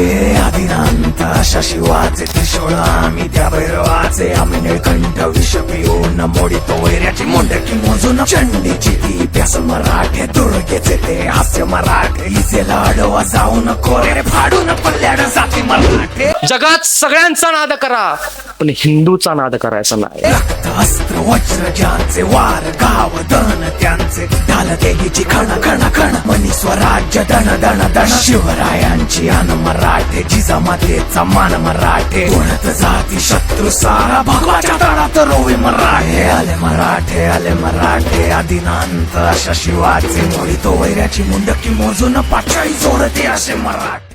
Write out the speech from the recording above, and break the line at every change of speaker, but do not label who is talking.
मराठे आदिनांत अशा शिवाचे त्रिशूळ आम्ही त्या भैरवाचे आम्ही निळकंठ विष पिऊन मोडितो वैऱ्याची मुंडकी मोजून चंडीची ती प्यास मराठे दुर्गेचे ते हास्य मराठे. इथे लाडवा जाऊन कोरे फाडून पल्ल्याड जाती मराठे.
जगात सगळ्यांचा नाद करा पण हिंदूचा नाद करायचा नाही.
रक्त अस्त्र वज्र ज्यांचे वार गाव दन त्यांचे ढाल देगीची खण खण स्वराज्य दण दण दण शिवरायांची अन मराठे जिजामातेचा मान मराठे. कोणत जाती शत्रू सारा भगवाच्या तळात रोवे मराठे. आले मराठे आले मराठे आदिनांत अशा शिवाचे मोडी तो वैऱ्याची मुंडकी मोजून पाचाळी जोडते असे मराठे.